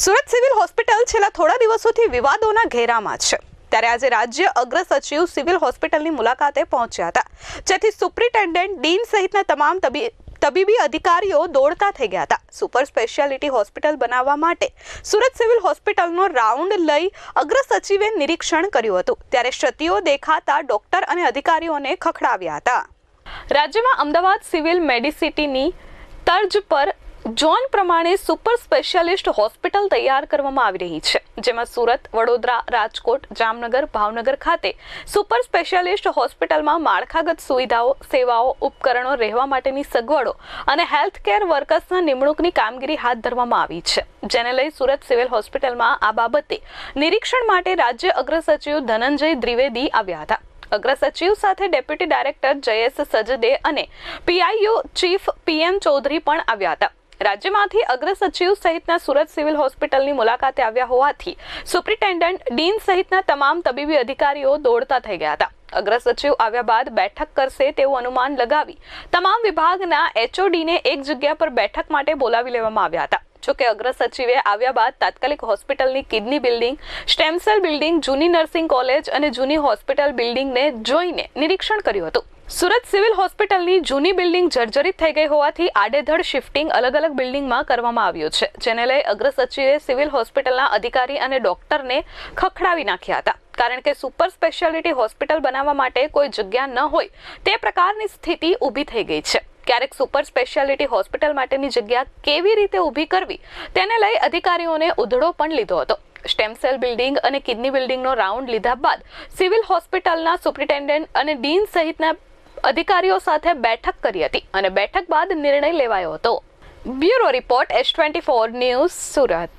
Surat civil hospital છેલ્લા થોડા દિવસોથી વિવાદોના ઘેરામાં છે. ત્યારે આજે રાજ્ય અગ્ર સચિવ સિવિલ હોસ્પિટલની મુલાકાતે પહોંચ્યા હતા. જેથી સુપ્રિન્ટેન્ડન્ટ ડીન સહિતના તમામ તબી, તબીબી અધિકારીઓ દોડતા થઈ ગયા હતા. સુપર સ્પેશિયાલિટી હોસ્પિટલ બનાવવા માટે સુરત સિવિલ હોસ્પિટલનો રાઉન્ડ લઈ અગ્ર સચિવે નિરીક્ષણ કર્યું હતું. ત્યારે ક્ષતિઓ દેખાતા ડોક્ટર અને અધિકારીઓને ખખડાવ્યા હતા. રાજ્યમાં અમદાવાદ સિવિલ મેડિસિટીની તર્જ પર ઝોન પ્રમાણે સુપર સ્પેશિયાલિસ્ટ હોસ્પિટલ તૈયાર કરવામાં આવી રહી છે, જેમાં સુરત, વડોદરા, રાજકોટ, જામનગર, ભાવનગર ખાતે સુપર સ્પેશિયાલિસ્ટ હોસ્પિટલમાં માળખાગત સુવિધાઓ, સેવાઓ, ઉપકરણો રહેવા માટેની સગવડો અને હેલ્થ કેર વર્કર્સના નિમણૂકની કામગીરી હાથ ધરવામાં આવી છે. જેને લઈ સુરત સિવિલ હોસ્પિટલમાં આ બાબતે નિરીક્ષણ માટે રાજ્ય અગ્ર સચિવ ધનંજય દ્વિવેદી આવ્યા હતા. અગ્ર સચિવ સાથે ડેપ્યુટી ડાયરેક્ટર જયેશ સજદે અને પીઆઈયુ ચીફ પીએમ ચૌધરી પણ આવ્યા હતા. રાજ્યમાંથી અગ્ર સચિવ સહિતના સુરત સિવિલ હોસ્પિટલની મુલાકાતે આવ્યા હોવાથી સુપ્રિન્ટેન્ડન્ટ ડીન સહિતના તમામ તબીબી અધિકારીઓ દોડતા થઈ ગયા હતા. અગ્ર સચિવ આવ્યા બાદ બેઠક કરશે તેવું અનુમાન લગાવી તમામ વિભાગના એચઓડીને એક જગ્યા પર બેઠક માટે બોલાવી લેવામાં આવ્યા હતા. જોકે અગ્ર સચિવે આવ્યા બાદ તાત્કાલિક હોસ્પિટલની kidney building stem cell building, જૂની નર્સિંગ કોલેજ અને જૂની હોસ્પિટલ બિલ્ડિંગને જોઈને નિરીક્ષણ કર્યું હતું. સુરત સિવિલ હોસ્પિટલની જૂની બિલ્ડિંગ જર્જરિત થઈ ગઈ હોવાથી આડેધડ શિફ્ટિંગ અલગ અલગ બિલ્ડિંગમાં કરવામાં આવ્યું છે, જેને લઈ અગ્ર સચિવે સિવિલ હોસ્પિટલના અધિકારી અને ડોક્ટરને ખખડાવી નાખ્યા હતા. કારણ કે સુપર સ્પેશિયાલિટી હોસ્પિટલ બનાવવા માટે કોઈ જગ્યા ન હોય, તે પ્રકારની સ્થિતિ ઊભી થઈ ગઈ છે. ક્યારેક સુપર સ્પેશિયાલિટી હોસ્પિટલ માટેની જગ્યા કેવી રીતે ઊભી કરવી, તેને લઈ અધિકારીઓને ઉધડો પણ લીધો હતો. સ્ટેમ સેલ બિલ્ડિંગ અને કિડની બિલ્ડિંગનો રાઉન્ડ લીધા બાદ સિવિલ હોસ્પિટલના સુપ્રિન્ટેન્ડન્ટ અને ડીન સહિતના અધિકારીઓ સાથે બેઠક કરી હતી અને બેઠક બાદ નિર્ણય લેવાયો હતો. Bureau report S twenty four news Surat.